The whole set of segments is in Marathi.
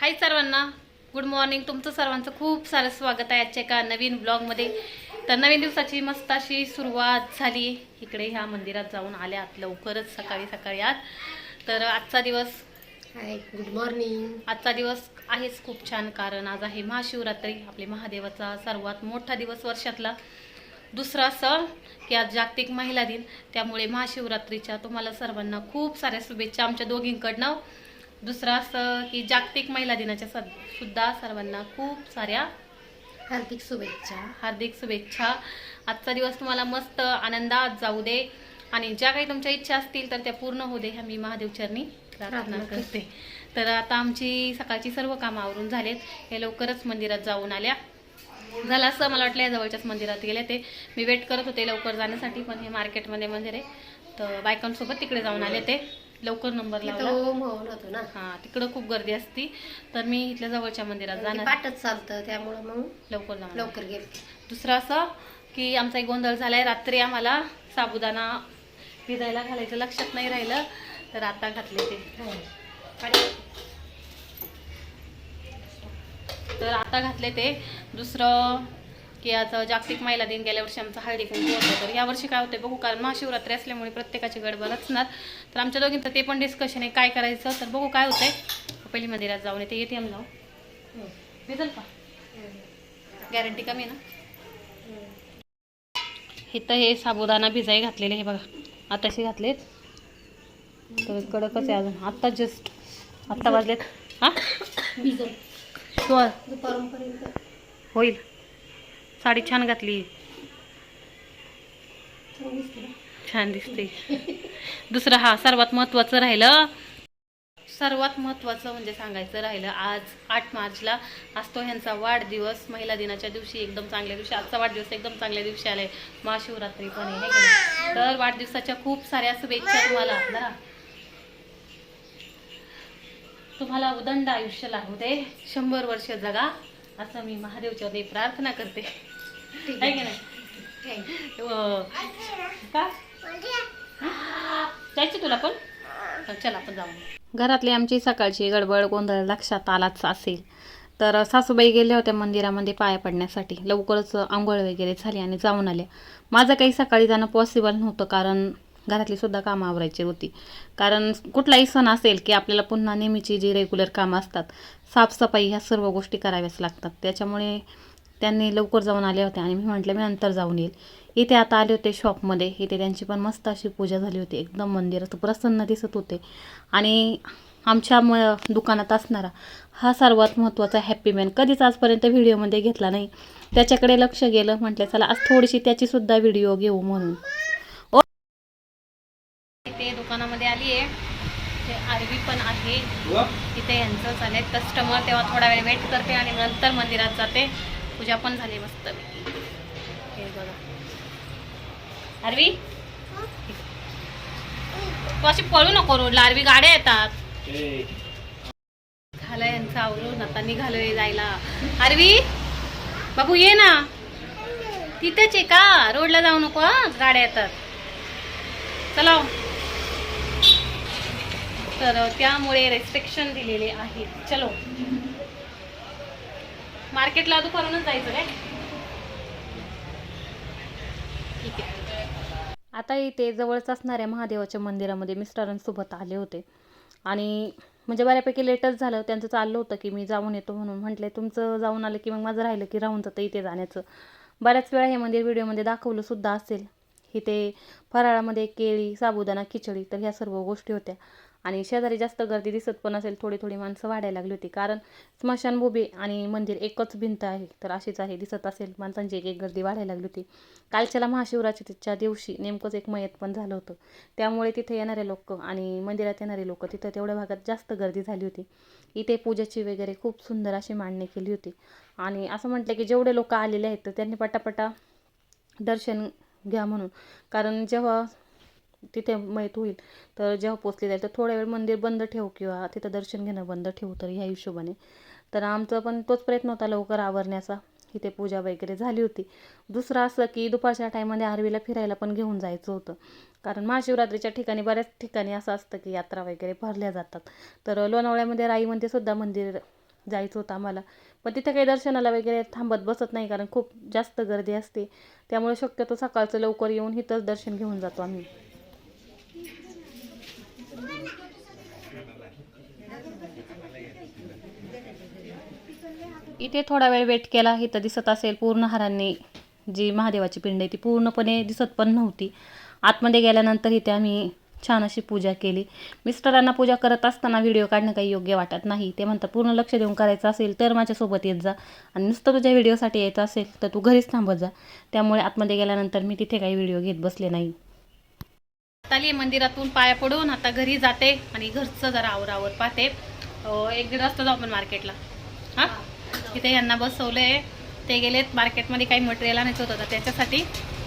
हाय सर्वांना. गुड मॉर्निंग तुमचं सर्वांचं खूप सारं स्वागत आहे आजच्या एका नवीन ब्लॉगमध्ये तर नवीन दिवसाची मस्त अशी सुरुवात झाली. इकडे ह्या मंदिरात जाऊन आल्यात लवकरच सकाळी सकाळी आज तर आजचा दिवस हाय गुड मॉर्निंग आजचा दिवस आहेच खूप छान कारण आज आहे महाशिवरात्री. आपले महादेवाचा सर्वात मोठा दिवस वर्षातला. दुसरा सण की आज जागतिक महिला दिन. त्यामुळे महाशिवरात्रीच्या तुम्हाला सर्वांना खूप साऱ्या शुभेच्छा आमच्या दोघींकडनं. दुसरा असं की जागतिक महिला दिनाच्या सद सुद्धा सर्वांना खूप साऱ्या हार्दिक शुभेच्छा. हार्दिक शुभेच्छा. आजचा दिवस तुम्हाला मस्त आनंदात जाऊ दे. आणि ज्या काही तुमच्या इच्छा असतील तर त्या पूर्ण होऊ दे. ह्या मी महादेवचरणी प्रार्थना प्रार्थना करते. तर आता आमची सकाळची सर्व कामं आवरून झालेत. हे लवकरच मंदिरात जाऊन आल्या. झालं असं मला वाटलं या जवळच्याच मंदिरात गेले ते. मी वेट करत होते लवकर जाण्यासाठी पण हे मार्केटमध्ये मंदिर आहे तर बायकांसोबत तिकडे जाऊन आले ते. लवकर नंबर लावला. ओम हवन होतो ना. हा तिकडं खूप गर्दी असती. तर मी इथल्या जवळच्या मंदिरात ते जाणार. पाठच चालतं त्यामुळं मग लवकर जाणार. लवकर गेले. दुसरं असं की आमचा एक गोंधळ झालाय रात्री आम्हाला साबुदाणा भिजायला घालायचं लक्षात नाही राहिलं तर आता घातले ते. तर आता घातले ते. दुसरं की आता जागतिक महिला दिन गेल्या वर्षी आमचा हळदी कुंकू होतं. तर यावर्षी काय होते बघू कारण महाशिवरात्री असल्यामुळे प्रत्येकाची गडबड असणार. तर आमच्या दोघींचं ते पण डिस्कशन आहे काय करायचं. तर बघू काय होतंय. पहिली मंदिरात जाऊन येते. येते लावू भिजल का गॅरंटी कमी ना? इथं हे साबुदाणा भिजाई घातलेले हे बघा. आताशी घातलेत. तर कडकच आहे अजून. आत्ता जस्ट आत्ता वाजलेत. हा? होईल. साडी छान घातली. छान दिसते दुसरं हा सर्वात महत्त्वाचं राहिलं. सर्वात महत्त्वाचं म्हणजे सांगायचं राहिलं आज आठ मार्चला असतो ह्यांचा वाढदिवस. महिला दिनाच्या दिवशी एकदम चांगल्या दिवशी आजचा वाढदिवस एकदम चांगल्या दिवशी आलाय. महाशिवरात्री पण आहे है? तर वाढदिवसाच्या खूप साऱ्या शुभेच्छा तुम्हाला. तुम्हाला उदंड आयुष्य लागू दे. शंभर वर्ष जगा. असं मी महादेवच्या प्रार्थना करते. आहे. की नाही? तुला पण? चल आपण जाऊ. घरातली आमची सकाळची गडबड गोंधळ लक्षात आलाच असेल. तर सासूबाई गेल्या होत्या मंदिरामध्ये पाया पडण्यासाठी. लवकरच आंघोळ वगैरे झाली आणि जाऊन आल्या. माझं काही सकाळी जाणं पॉसिबल नव्हतं कारण घरातली सुद्धा कामं आवरायची होती. कारण कुठलाही सण असेल की आपल्याला पुन्हा नेहमीची जी रेग्युलर कामं असतात साफसफाई ह्या सर्व गोष्टी कराव्याच लागतात. त्याच्यामुळे त्यांनी लवकर जाऊन आले होते आणि मी म्हटलं मी नंतर जाऊन येईल. इथे आता आले होते शॉपमध्ये. इथे त्यांची पण मस्त अशी पूजा झाली होती. एकदम मंदिरात प्रसन्न दिसत होते. आणि आमच्या म दुकानात असणारा हा सर्वात महत्त्वाचा हॅपी मॅन कधीच आजपर्यंत व्हिडिओमध्ये घेतला नाही. त्याच्याकडे लक्ष गेलं म्हटलं चला आज थोडीशी त्याचीसुद्धा व्हिडिओ घेऊ म्हणून. ओ इथे दुकानामध्ये आली आहे. ते आरवी पण आहे. इथे यांचं चालेल कस्टमर तेव्हा थोडा वेळ वेट करते आणि नंतर मंदिरात जाते. पूजा पण झाली मस्त हे बघा. आरवी? तू अशी पळू नको रोडला. आरवी गाड्या येतात. झालं यांचं आवरून. आता निघालोय जायला. आरवी? बाबू ये ना. तिथेच आहे का? रोडला जाऊ नको हा. गाड्या येतात. चला. तर त्यामुळे रेस्ट्रिक्शन दिलेले आहेत. चलो. मार्केटला दुपारूनच जायचं काय? ठीक आहे. आता इथे जवळच असणाऱ्या महादेवाच्या मंदिरामध्ये मिस्टरांसोबत आले होते. आणि म्हणजे बऱ्यापैकी लेटच झालं. त्यांचं चाललं होतं की मी जाऊन येतो म्हणून. म्हटले तुमचं जाऊन आलं की मग माझं राहिलं की राहून जातं इथे जाण्याचं. बऱ्याच वेळा हे मंदिर व्हिडिओमध्ये दाखवलं सुद्धा असेल. इथे फराळामध्ये केळी साबुदाणा खिचडी तर ह्या सर्व गोष्टी होत्या. आणि शेजारी जास्त गर्दी दिसत पण असेल थोडी थोडी माणसं वाढायला लागली होती. कारण स्मशानभूमी आणि मंदिर एकच भिंत आहे तर अशीच आहे दिसत असेल. माणसांची एक एक गर्दी वाढायला लागली होती. कालच्याला महाशिवरात्रीच्या दिवशी नेमकंच एक मयत पण झालं होतं. त्यामुळे तिथे येणारे लोक आणि मंदिरात येणारे लोक तिथं तेवढ्या भागात जास्त गर्दी झाली होती. इथे पूजेची वगैरे खूप सुंदर अशी मांडणी केली होती. आणि असं म्हटलं की जेवढे लोक आलेले आहेत तर त्यांनी पटापटा दर्शन घ्या म्हणून. कारण जेव्हा तिथे मैत होईल. तर जेव्हा पोचले जाईल तर थोड्या वेळ मंदिर बंद ठेवू किंवा तिथं दर्शन घेणं बंद ठेवू तर ह्या हिशोबाने. तर आमचा पण तोच प्रयत्न होता लवकर आवरण्याचा. इथे पूजा वगैरे झाली होती. दुसरं असं की दुपारच्या टाईममध्ये आरवीला फिरायला पण घेऊन जायचं होतं. कारण महाशिवरात्रीच्या ठिकाणी बऱ्याच ठिकाणी असं असतं की यात्रा वगैरे भरल्या जातात. तर लोणावळ्यामध्ये राईमध्ये सुद्धा मंदिर जायचं होतं आम्हाला. पण तिथे काही दर्शनाला वगैरे थांबत बसत नाही कारण खूप जास्त गर्दी असते. त्यामुळे शक्यतो सकाळचं लवकर येऊन इथंच दर्शन घेऊन जातो आम्ही. इथे थोडा वेळ वेट केला इथं दिसत असेल पूर्ण हारांनी जी महादेवाची पिंड आहे ती पूर्णपणे दिसत पण नव्हती. आतमध्ये गेल्यानंतर इथे आम्ही छान अशी पूजा केली. मिस्टरांना पूजा करत असताना व्हिडिओ काढणं काही योग्य वाटत नाही. ते म्हणतात पूर्ण लक्ष देऊन करायचं असेल तर माझ्यासोबत येत जा. आणि नुसतं तुझ्या व्हिडिओसाठी यायचं असेल तर तू घरीच थांबत जा. त्यामुळे आतमध्ये गेल्यानंतर मी तिथे काही व्हिडिओ घेत बसले नाही. आली मंदिरातून पाया पडून आता घरी जाते आणि घरचं जरा आवरावर पाहते. एक दीड वाजता जाऊ आपण मार्केटला हां? तिथे यांना बसवलंय. ते गेलेत मार्केटमध्ये काही मटेरियल आणायचं होतं तर त्याच्यासाठी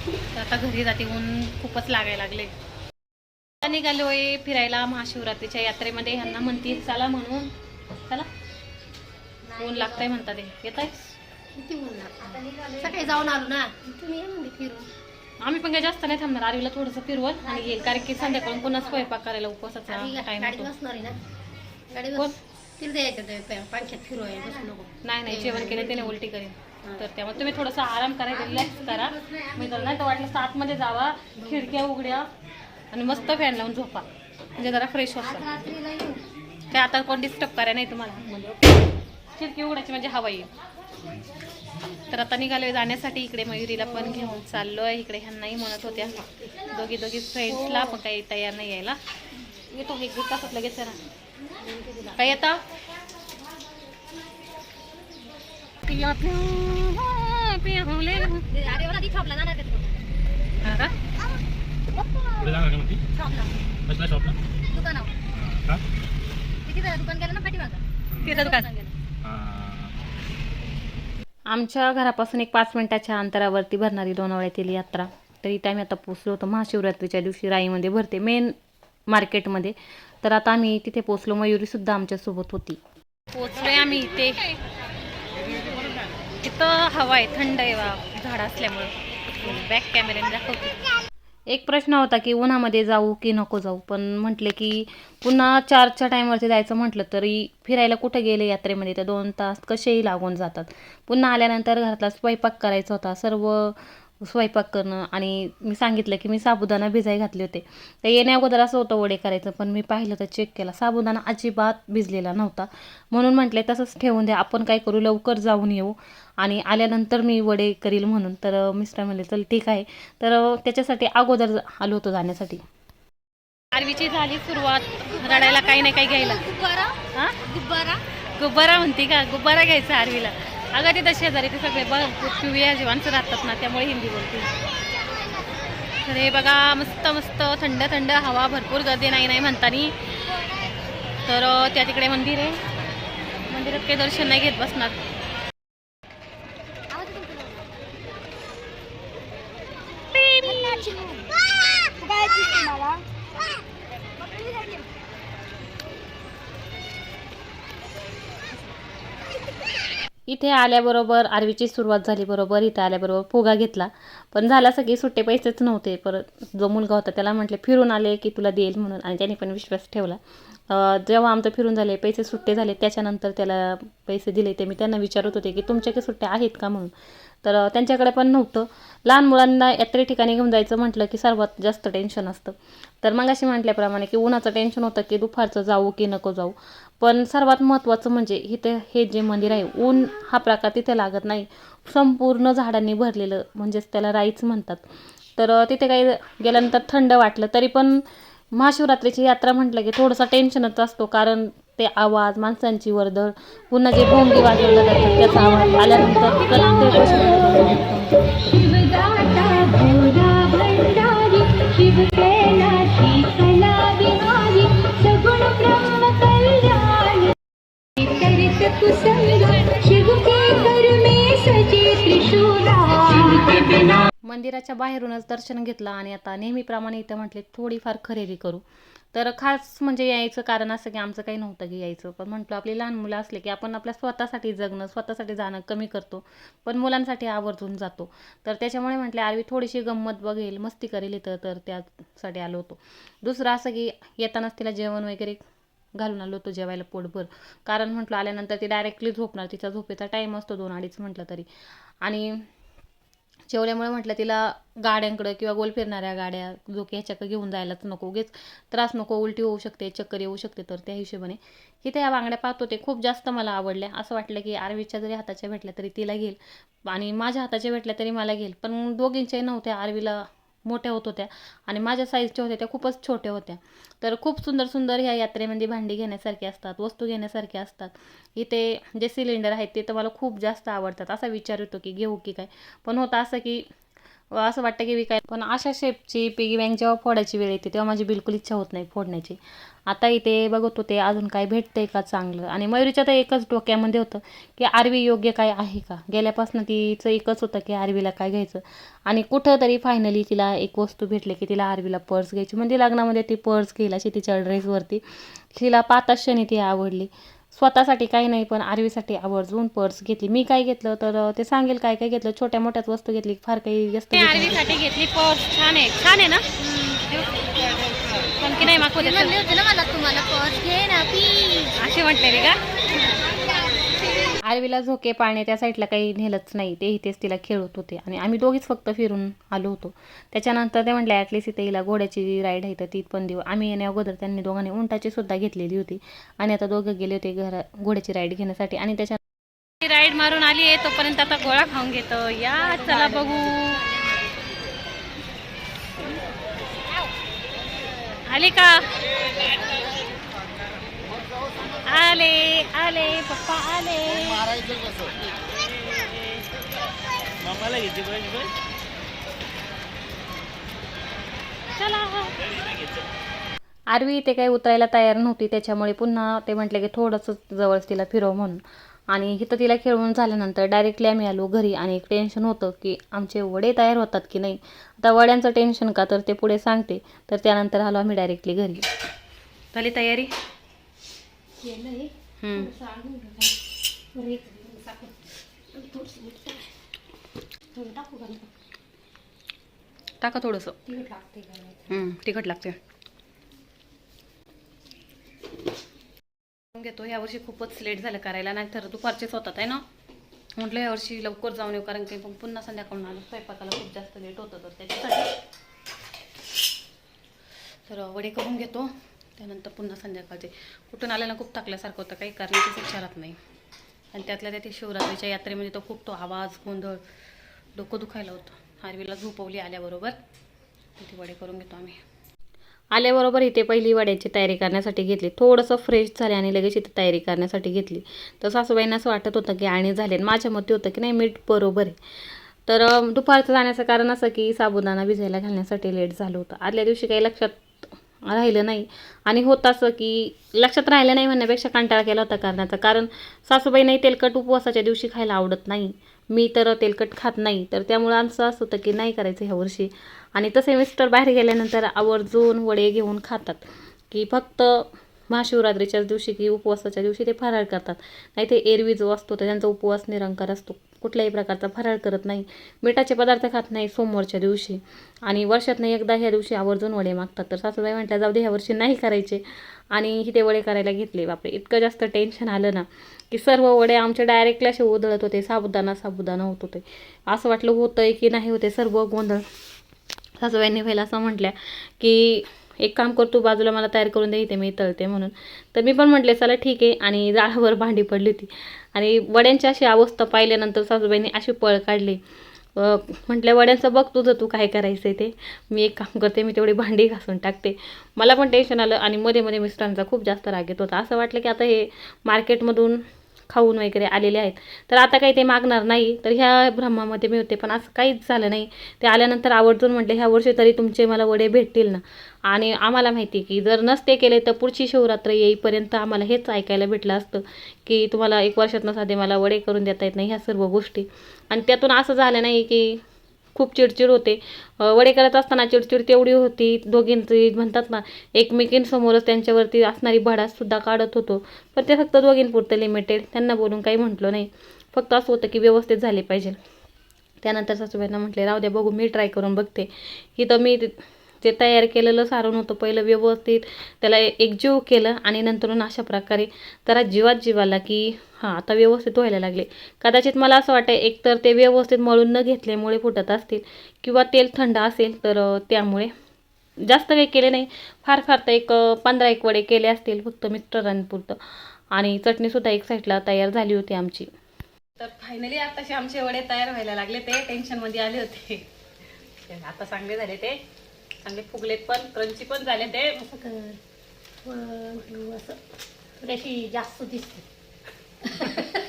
तर आता घरी जाते ऊन खूपच लागायला लागले. आता निघालोय फिरायला महाशिवरात्रीच्या यात्रेमध्ये. ह्यांना म्हणते चला म्हणून. चला. ऊन लागतंय म्हणतात येत किती ऊन लागतं. सकाळी जाऊन आलो ना. तुम्ही या म्हणजे फिरून. आम्ही पण काही जास्त नाही थांबणार. आरीला थोडंसं फिरवत आणि येईल. कारण की संध्याकाळून पुन्हा स्वयंपाक करायला उपवासाचा टाइम बसणार आहे ना. गाडी तिला द्यायचं ते प- पंख्यात फिरवायला बसू नको. नाही नाही जेवण केलं त्याने उलटी करेन. तर त्यामुळे तुम्ही थोडासा आराम करायचा रिलॅक्स करा. मी तर नाही तर वाटलं तर आतमध्ये जावा खिडक्या उघड्या आणि मस्त फॅन लावून झोपा. म्हणजे जरा फ्रेश होतं काय आता कोण डिस्टर्ब करायला नाही तुम्हाला? म्हणजे खिडकी उघडायची म्हणजे हवा येईल. तर आता निघालोय जाण्यासाठी. इकडे मयुरीला पण घेऊन चाललोय. इकडे ह्यांनाही म्हणत होत्या. दोघी दोघी फ्रेंड्सला पण काही तयार नाही यायला. येतो एक तासात लगेच आहे ना काय येता. आमच्या घरापासून एक पाच मिनिटाच्या अंतरावरती भरणारी लोणावळ्यातील यात्रा. तर आम्ही आता पोचलो होतो महाशिवरात्रीच्या दिवशी राईमध्ये भरते. मेन मार्केटमध्ये तर आता आम्ही तिथे पोचलो मयुरीसुद्धा आमच्यासोबत होती. पोचलोय आम्ही इथे. तिथं हवा आहे थंड आहे झाड असल्यामुळे. बॅक कॅमेऱ्याने दाखवते. एक प्रश्न होता की उन्हामध्ये जाऊ की नको जाऊ पण म्हटले की पुन्हा चारच्या टाईमवरती जायचं म्हटलं तरी फिरायला कुठं गेले यात्रेमध्ये? तर दोन तास कसेही लागून जातात. पुन्हा आल्यानंतर घरातला स्वयंपाक करायचा होता. सर्व स्वयंपाक करणं आणि मी सांगितलं की मी साबुदाणा भिजाई घातले होते. तर येण्या अगोदर असं होतं वडे करायचं पण मी पाहिलं तर चेक केला. साबुदाणा अजिबात भिजलेला नव्हता. म्हणून म्हटले तसंच ठेवून द्या. आपण काय करू? लवकर जाऊन येऊ. आणि आल्यानंतर मी वडे करील म्हणून. तर मिस्टर म्हणले चल ठीक आहे. तर त्याच्यासाठी अगोदर ज- आलो होतो जाण्यासाठी. आरवीची झाली सुरुवात. रडायला काही नाही काही घ्यायला. गुब्बारा? हा? गुब्बारा? गुब्बारा म्हणते का? गुब्बारा घ्यायचा आरवीला. अगं तिथं शेजारी ते सगळे बघ पिवळ्या जीवांचं राहतात ना त्यामुळे हिंदी बोलते तर हे बघा मस्त मस्त थंड थंड हवा भरपूर गर्दी नाही नाही म्हणतानी. तर त्या तिकडे मंदिर आहे. मंदिरात काही दर्शन नाही घेत बसणार. इथे आल्याबरोबर आरवीची सुरुवात झाली बरोबर इथे आल्याबरोबर फुगा घेतला. पण झाला सगळी सुट्टे पैसेच नव्हते. परत जो मुलगा होता त्याला म्हटले फिरून आले की तुला देईल म्हणून. आणि त्याने पण विश्वास ठेवला. जेव्हा आमचं फिरून झाले पैसे सुट्टे झाले त्याच्यानंतर त्याला पैसे दिले ते मी त्यांना विचारत होते की तुमच्याकडे सुट्टे आहेत का? म्हणून. तर त्यांच्याकडे पण नव्हतं. लहान मुलांना यात्रे ठिकाणी घेऊन जायचं म्हटलं की सर्वात जास्त टेन्शन असतं. तर मग अशी म्हटल्याप्रमाणे की उन्हाचं टेन्शन होतं की दुपारचं जाऊ की नको जाऊ. पण सर्वात महत्त्वाचं म्हणजे इथे हे जे मंदिर आहे ऊन हा प्रकार तिथे लागत नाही. संपूर्ण झाडांनी भरलेलं म्हणजेच त्याला राईच म्हणतात. तर तिथे काही गेल्यानंतर थंड वाटलं तरी पण महाशिवरात्रीची यात्रा म्हटलं की थोडंसं टेन्शनच असतो. कारण ते आवाज माणसांची वर्दळ पुन्हा जे भोंगी वाजवलं जातात त्याचा आवाज आल्यानंतर प्रत्येक मंदिराच्या बाहेरूनच दर्शन घेतलं आणि आता नेहमीप्रमाणे इथं म्हटले थोडीफार खरेदी करू. तर खास म्हणजे यायचं कारण असं की आमचं काही नव्हतं की यायचं. पण म्हटलं आपली लहान मुलं असले की आपण आपल्या स्वतःसाठी जगणं स्वतःसाठी जाणं कमी करतो. पण मुलांसाठी आवर्जून जातो. तर त्याच्यामुळे म्हटले आरवी थोडीशी गंमत बघेल मस्ती करेल इथं. तर त्यासाठी आलो होतो. दुसरं असं की येतानाच तिला जेवण वगैरे घालून आलो होतो जेवायला पोटभर. कारण म्हटलं आल्यानंतर ती डायरेक्टली झोपणार. तिचा झोपेचा टाईम असतो दोन अडीच म्हटलं तरी. आणि जेवल्यामुळे म्हटलं तिला गाड्यांकडं किंवा गोल फिरणाऱ्या गाड्या जो की ह्याच्याकडे घेऊन जायलाच नको. उगेच त्रास नको उलटी होऊ शकते चक्कर येऊ शकते. तर त्या हिशोबाने इथे त्या बांगड्या पाहत होते खूप जास्त मला आवडल्या. असं वाटलं की आरवीच्या जरी हाताच्या भेटल्या तरी तिला घेईल आणि माझ्या हाताच्या भेटल्या तरी मला घेईल. पण दोघींच्याही नव्हत्या आरवीला मोठ्या होत होत्या. आणि माझ्या साईजच्या होत्या त्या खूपच छोट्या होत्या. तर खूप सुंदर सुंदर ह्या यात्रेमध्ये भांडी घेण्यासारखी असतात वस्तू घेण्यासारख्या असतात. इथे जे सिलेंडर आहेत ते तर मला खूप जास्त आवडतात. असा विचार येतो की घेऊ की काय? पण होतं असं की असं वाटतं की विकाय पण अशा शेपची पिगी बँक जेव्हा फोडायची वेळ येते तेव्हा माझी बिलकुल इच्छा होत नाही फोडण्याची. आता इथे बघत होते अजून काय भेटतंय का चांगलं? आणि मयुरीच्या तर एकच डोक्यामध्ये होतं की आरवी योग्य काय आहे का? गेल्यापासून तिचं एकच होतं की आरवीला काय घ्यायचं? आणि कुठं तरी फायनली तिला एक वस्तू भेटली की तिला आरवीला पर्स घ्यायची. म्हणजे लग्नामध्ये ती पर्स घेईल अशी तिच्या ड्रेसवरती तिला पाच क्षणी ती आवडली. स्वतःसाठी काही नाही पण आरवीसाठी आवर्जून पर्स घेतली. मी काय घेतलं तर ते सांगेल काय काय घेतलं. छोट्या मोठ्याच वस्तू घेतली. फार काही जास्त आरवीसाठी घेतली पर्स छान आहे. छान आहे ना? पण की नाही मागवू ती म्हणली होती ना मला तुम्हाला पर्स घे ना प्लीज असे म्हटले रे का? आरवीला झोके पाळणे त्या साईडला काही नेलंच नाही. ते इथेच तिला खेळत होते. आणि आम्ही दोघीच फक्त फिरून आलो होतो. त्याच्यानंतर ते म्हटलं ॲटलिस्ट इथे हिला घोड्याची राईड आहे तर ती पण देऊ. आम्ही येण्या अगोदर त्यांनी दोघांनी उंटाची सुद्धा घेतलेली होती. आणि आता दोघं गेले होते घरा घोड्याची राईड घेण्यासाठी. आणि त्याच्या राईड मारून आली आहे तोपर्यंत आता गोळा खाऊन घेतो. या चला बघू. आली का? आले आले पप्पा आले. मम्माला घेते चला. आरवी ते काही उतरायला तयार नव्हती त्याच्यामुळे पुन्हा ते म्हटले की थोडंसं जवळच तिला फिरव म्हणून. आणि इथं तिला खेळवून झाल्यानंतर डायरेक्टली आम्ही आलो घरी आणि एक टेन्शन होतं की आमचे वडे तयार होतात की नाही? आता वड्यांचं टेन्शन का? तर ते पुढे सांगते. तर त्यानंतर आलो आम्ही डायरेक्टली घरी. झाली तयारी? केलंय. बरं एक मीठ टाक. थोडं टाकू का टाका थोडंसं. तिखट लागते हम्म, तिखट लागते घेतो. यावर्षी खूपच लेट झालं करायला. नाही तर दुपारचेच होतात आहे ना? म्हटलं यावर्षी लवकर जाऊन येऊ कारण की मग पुन्हा संध्याकाळून आलं. स्वयंपाकाला खूप जास्त लेट होतं तर त्याच्यासाठी. तर वडे करून घेतो. त्यानंतर पुन्हा संध्याकाळचे. कुठून आल्यानं खूप थकल्यासारखं होतं काही करण्याचीच इच्छा राहत नाही. आणि त्यातल्या त्यात ते शिवरात्रीच्या यात्रेमध्ये तो खूप तो आवाज गोंधळ डोकं दुखायला होतं. आरवीला झोपवली आल्याबरोबर ती वडे करून घेतो आम्ही. आल्याबरोबर इथे पहिली वड्याची तयारी करण्यासाठी घेतली. थोडंसं फ्रेश झाले आणि लगेच इथे तयारी करण्यासाठी घेतली. तर सासूबाईंना असं वाटत होतं की आणि झाले. आणि माझ्या मते होतं की नाही मीठ बरोबर आहे. तर दुपारचं जाण्याचं कारण असं की साबुदाणा भिजायला घालण्यासाठी लेट झालं होतं. आदल्या दिवशी काही लक्षात राहिलं नाही. आणि होत असं की लक्षात राहिलं नाही म्हणण्यापेक्षा कंटाळा केला होता करण्याचा. कारण सासूबाई नाही तेलकट उपवासाच्या दिवशी खायला आवडत नाही. मी तर तेलकट खात नाही. तर त्यामुळं आमचं असं होतं की नाही करायचं ह्या वर्षी. आणि तसे मिस्टर बाहेर गेल्यानंतर आवर्जून वडे घेऊन खातात. की फक्त महाशिवरात्रीच्याच दिवशी की उपवासाच्या दिवशी ते फराळ करतात. नाही ते एरवी जो असतो तर त्यांचा उपवास निरंकार असतो. कुठल्याही प्रकारचा फराळ करत नाही. मिठाचे पदार्थ खात नाही सोमवारच्या दिवशी. आणि वर्षातनं एकदा ह्या दिवशी आवर्जून वडे मागतात. तर सासूबाई म्हटल्या जाऊ दे ह्या वर्षी नाही करायचे. आणि ही ते वडे करायला घेतले. बापरे इतकं जास्त टेन्शन आलं ना की सर्व वडे आमचे डायरेक्टली असे उधळत होते. साबुदाणा साबुदाणा होत होते. असं वाटलं होतंय की नाही होते सर्व गोंधळ. सासूबाईंनी पहिला असं म्हटल्या की एक काम कर तू बाजूला मला तयार करून दे इथे मी तळते म्हणून. तर मी पण म्हटले चला ठीक आहे. आणि जाळावर भांडी पडली होती. आणि वड्यांची अशी अवस्था पाहिल्यानंतर सासूबाईंनी अशी पळ काढली. म्हटल्या वड्यांचं बघ तुझं तू काय करायचं आहे ते. मी एक काम करते मी तेवढी भांडी घासून टाकते. मला पण टेन्शन आलं आणि मध्ये मध्ये मिस्टरांचा खूप जास्त राग येत होता. असं वाटलं की आता हे मार्केटमधून खाऊन वगैरे आलेले आहेत. तर आता काही ते मागणार नाही. तर ह्या भ्रमामध्ये मी होते. पण असं काहीच झालं नाही. ते आल्यानंतर आवर्जून म्हटले ह्या वर्षी तरी तुमचे मला वडे भेटतील ना. आणि आम्हाला माहिती की जर नसते केले तर पुढची शिवरात्र येईपर्यंत आम्हाला हेच ऐकायला भेटलं असतं की तुम्हाला एक वर्षातनं साधे मला वडे करून देता येत नाही ह्या सर्व गोष्टी. आणि त्यातून असं झालं नाही की खूप चिडचिड होते. वडे करत असताना चिडचिड तेवढी होती. दोघींची म्हणतात ना एकमेकींसमोरच त्यांच्यावरती असणारी भडाससुद्धा काढत होतो. पण ते फक्त दोघींपुरतं लिमिटेड त्यांना बोलून काही म्हटलं नाही. फक्त असं होतं की व्यवस्थित झाले पाहिजे. त्यानंतर सासूबाईंना म्हटले राहू द्या बघू मी ट्राय करून बघते. इथं मी जे तयार केलेलं सारण होतं पहिलं व्यवस्थित त्याला एकजीव केलं आणि नंतरून अशा प्रकारे जरा जीवात जीवाला की हां आता व्यवस्थित व्हायला लागले. कदाचित मला असं वाटतं एकतर ते व्यवस्थित मळून न घेतल्यामुळे फुटत असतील किंवा तेल थंड असेल तर त्यामुळे जास्त वेळ केले नाही. फार फार तर एक पंधरा एक वडे केले असतील फक्त मिस्टरांपुरतं. आणि चटणीसुद्धा एक साईडला तयार झाली होती आमची. तर फायनली आताशी आमचे वडे तयार व्हायला लागले ते. टेन्शनमध्ये आले होते. आता चांगले झाले ते. चांगले फुगलेत पण क्रंची पण झाले ते. असं कर. असं. थोडीशी जास्त दिसते.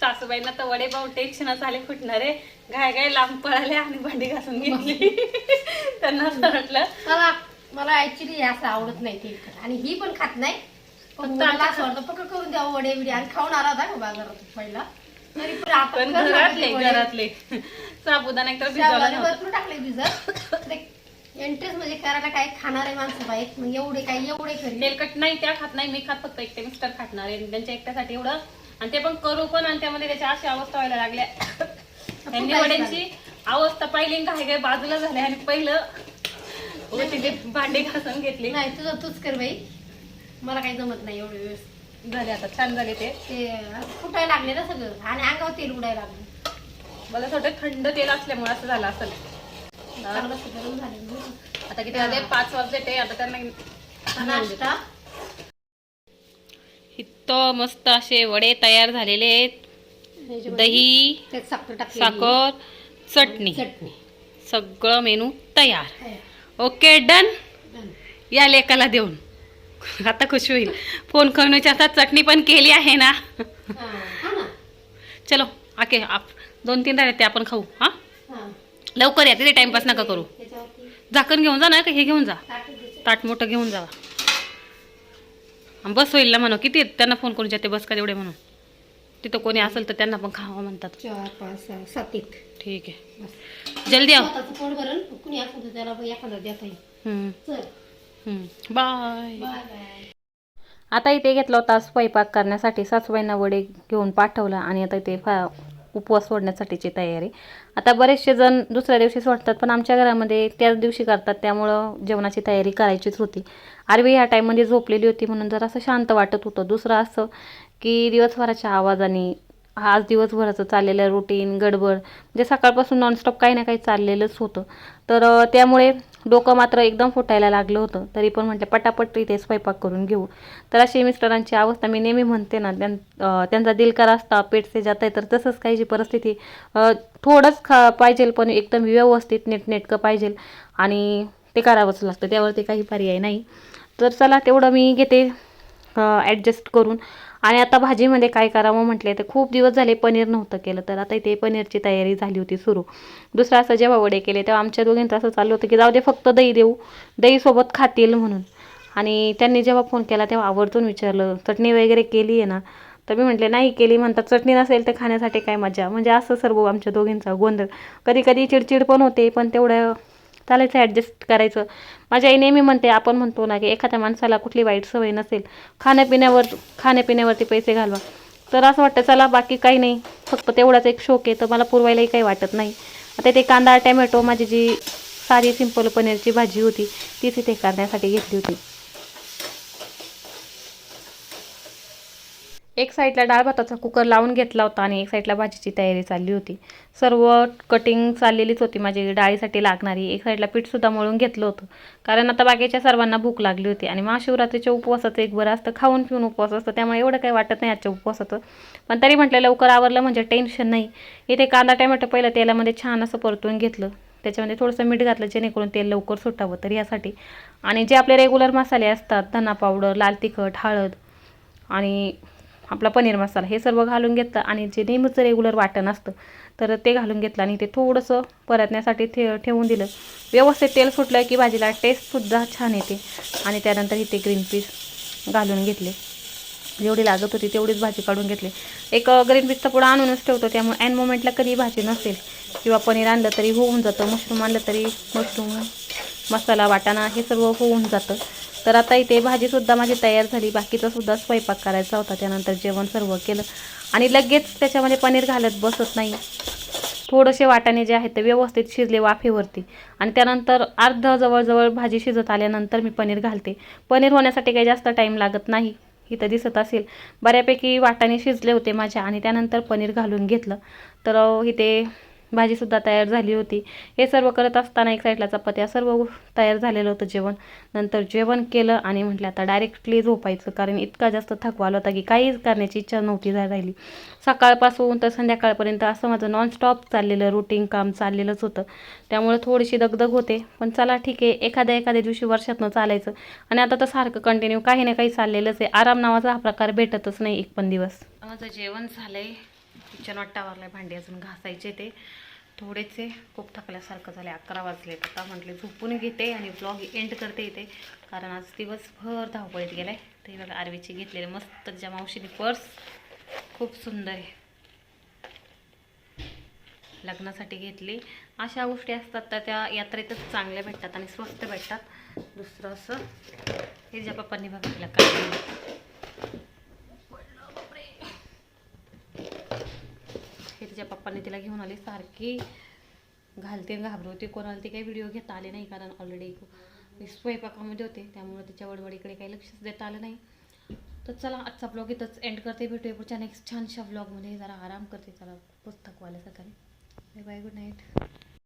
सासूबाईंना तर वडे पाहून टेन्शनच आले फुटणारे घाय घाय लांब पळाले आणि भांडी घासून घेतली. त्यांना असं वाटलं मला मला ऍक्च्युली असं आवडत नाही तेलकट आणि ही पण खात नाही. फक्त मला आमच्या असं वाटतं पक्क करून द्यावं वडे बिडे. आणि खाऊन आला होता बाजारात पहिला. तरी पण आता पण कर ना घरातले ते. घरातले. साबुदाणा एकतर भिजवला भरपूर टाकले भिजत. इंटरेस्ट म्हणजे करायला काय खाणारे माणसं पाहिजेत मग एवढे काय एवढे करेल तेलकट नाही त्या खात नाही मी खात फक्त एकटे मिस्टर खाणार आहे. त्यांच्या एकट्यासाठी एवढं. आणि ते पण करू पण आणि त्यामध्ये त्याची अशी अवस्था व्हायला लागल्या. त्यांनी वड्यांची अवस्था पाहिली काही काही बाजूला झाली आणि पहिलं तिथे भांडी घासून घेतली. नाही तुझं तूच कर बाई. मला काही जमत नाही एवढे वेळेस. झाले आता छान झाले ते. ते फुटायला लागले ना सगळं. आणि अंगावर तेल उडायला लागलं. मला वाटतं थंड तेल असल्यामुळे असं झालं असं आता किती वाजले? पाच वाजले ते आता त्यांना इथं मस्त असे वडे तयार झालेले आहेत. दही साखर चटणी. चटणी. सगळं मेनू तयार. Okay done. या लेकाला देऊन. आता खुश होईल. फोन करून विचारतात चटणी पण केली आहे ना? चलो आके आप दोन तीन राहिले ते आपण खाऊ हा. लवकर या तिथे टाइमपास नका करू. झाकण घेऊन जा ना का हे घेऊन जा. ताट मोठं घेऊन जावा आणि बस होईल ना म्हणू किती? त्यांना फोन करून जाते बस का तेवढे म्हणून. तिथं कोणी असेल तर त्यांना पण खावा म्हणतात. चार पाच सहा सात एक ठीक आहे. जल्दी या. स्वतःचं पोट भरण कुणी असं तर त्याला पण एखादा देता येईल. चल. बाय. आता इथे घेतला होता स्वयंपाक करण्यासाठी. सासूबाईंना वडे घेऊन पाठवलं आणि आता इथे फा उपवास सोडण्यासाठीची तयारी. आता बरेचसे जण दुसऱ्या दिवशी सोडतात पण आमच्या घरामध्ये त्याच दिवशी करतात. त्यामुळं जेवणाची तयारी करायचीच होती. आरवी ह्या टाईममध्ये झोपलेली होती म्हणून जर असं शांत वाटत होतं. दुसरं असं की दिवसभराच्या आवाजाने आज दिवसभराचं चाललेलं रुटीन गडबड म्हणजे सकाळपासून नॉनस्टॉप काही ना काही चाललेलंच होतं. तर त्यामुळे डोकं मात्र एकदम फुटायला लागलं होतं. तरी पण म्हटलं पटापट इथे स्वयंपाक करून घेऊ. तर अशी मिस्टरांची अवस्था मी नेहमी म्हणते ना त्यां त्यांचा दिलकार असता पेटसे जात आहे तर तसंच काहीची परिस्थिती थोडंच खा पाहिजे पण एकदम व्यवस्थित नेटनेटकं पाहिजे आणि ते करावंच लागतं त्यावरती काही पर्याय नाही. तर चला तेवढं मी घेते ॲडजस्ट करून. आणि आता भाजीमध्ये काय करावं म्हटले तर खूप दिवस झाले पनीर नव्हतं केलं तर आता इथे पनीरची तयारी झाली होती सुरू. दुसरं असं जेव्हा वडे केले तेव्हा आमच्या दोघींचं असं चाललं होतं की जाऊ दे फक्त दही देऊ दहीसोबत खातील म्हणून. आणि त्यांनी जेव्हा फोन केला तेव्हा आवर्जून विचारलं चटणी वगैरे केली आहे ना? तर मी म्हटले नाही केली म्हणतात चटणी नसेल तर खाण्यासाठी काय मजा? म्हणजे असं सर्व आमच्या दोघींचा गोंधळ. कधी कधी चिडचिड पण होते पण तेवढं चालायचं ॲडजस्ट करायचं. माझी आई नेहमी म्हणते आपण म्हणतो ना की एखाद्या माणसाला कुठली वाईट सवय नसेल खाण्यापिण्यावर खाण्यापिण्यावरती पैसे घालवा. तर असं वाटतं चला बाकी काही नाही फक्त तेवढाच एक शोक आहे तर मला पुरवायलाही काही वाटत नाही. आता ते कांदा टॅमॅटो माझी जी साधी सिंपल पनीरची भाजी होती तीच इथे करण्यासाठी घेतली होती. एक साईडला डाळ भाताचा कुकर लावून घेतला होता आणि एक साईडला भाजीची तयारी चालली होती. सर्व कटिंग चाललेलीच होती. माझी डाळीसाठी लागणारी एक साईडला पीठसुद्धा मळून घेतलं होतं. कारण आता बाकीच्या सर्वांना भूक लागली होती आणि महाशिवरात्रीच्या उपवासाचं एक बरं असतं खाऊन पिऊन उपवास असतं. त्यामुळे एवढं काही वाटत नाही आजच्या उपवासाचं. पण तरी म्हटलं लवकर आवरलं म्हणजे टेन्शन नाही. इथे कांदा टमॅटो पहिलं तेलामध्ये छान असं परतून घेतलं. त्याच्यामध्ये थोडंसं मीठ घातलं जेणेकरून तेल लवकर सुटावं. तर यासाठी. आणि जे आपले रेग्युलर मसाले असतात धना पावडर लाल तिखट हळद आणि आपला पनीर मसाला हे सर्व घालून घेतलं आणि जे नेहमीचं रेग्युलर वाटण असतं तर ते घालून घेतलं आणि ते थोडंसं परतण्यासाठी ठे ठेवून दिलं. व्यवस्थित तेल सुटलं की भाजीला टेस्टसुद्धा छान येते. आणि त्यानंतर इथे ग्रीन पीस घालून घेतले. जेवढी लागत होती तेवढीच भाजी काढून घेतली. एक ग्रीन पीसचा पुढं आणूनच ठेवतो. त्यामुळे ॲन मोमेंटला कधी भाजी नसेल किंवा पनीर आणलं तरी होऊन जातं मशरूम आणलं तरी मशरूम मसाला वाटाणा हे सर्व होऊन जातं. तर आता इथे भाजीसुद्धा माझी तयार झाली. बाकीचा सुद्धा स्वयंपाक करायचा होता. त्यानंतर जेवण सर्व केलं. आणि लगेच त्याच्यामध्ये पनीर घालत बसत नाही. थोडेसे वाटाणे जे आहेत ते व्यवस्थित शिजले वाफेवरती. आणि त्यानंतर अर्ध जवळजवळ भाजी शिजत आल्यानंतर मी पनीर घालते. पनीर होण्यासाठी काही जास्त टाईम लागत नाही. इथं दिसत असेल. बऱ्यापैकी वाटाणे शिजले होते माझ्या आणि त्यानंतर पनीर घालून घेतलं. तर इथे भाजीसुद्धा तयार झाली होती. हे सर्व करत असताना एक साईडला चपात्या सर्व तयार झालेलं होतं जेवण. नंतर जेवण केलं आणि म्हटलं आता डायरेक्टली झोपायचं. कारण इतका जास्त थकवा आला होता की काहीच करण्याची इच्छा नव्हती झा- राहिली. सकाळपासून तर संध्याकाळपर्यंत असं माझं नॉनस्टॉप चाललेलं रुटीन काम चाललेलंच होतं. त्यामुळे थोडीशी दगदग होते. पण चला ठीक आहे एखाद्या एखाद्या दिवशी वर्षातनं चालायचं. आणि आता तर सारखं कंटिन्यू काही ना काही चाललेलंच आहे. आराम नावाचा हा प्रकार भेटतच नाही एक पण दिवस. माझं जेवण झालंय. किचन वाट्टावरला भांडी अजून घासायचे ते. थोडेसे खूप थकल्यासारखं झाले अकरा वाजले आता म्हटले झोपून घेते आणि ब्लॉग एंड करते इथे. कारण आज दिवसभर धावपळीत गेलाय. ते बघा आरवीची घेतलेले मस्त ज्या मावशीने पर्स खूप सुंदर आहे. लग्नासाठी घेतली. अशा गोष्टी असतात तर त्या यात्रेतच चांगल्या भेटतात आणि स्वस्त भेटतात. दुसरं असं हे ज्या पप्पांनी बघितलं काय हे तिच्या पप्पाने तिला घेऊन आले सारखी घालते घाबरवते कोणाला ते काही व्हिडिओ घेता आले नाही कारण ऑलरेडी स्वयंपाकामध्ये होते त्यामुळे तिच्या वडवडीकडे काही लक्षच देता आलं नाही. तर चला आजचा ब्लॉग इथंच एंड करते. भेटूया पुढच्या नेक्स्ट छानशा ब्लॉगमध्ये जरा आराम करते चला पुस्तक वाल्या सकाळी बाय बाय गुड नाईट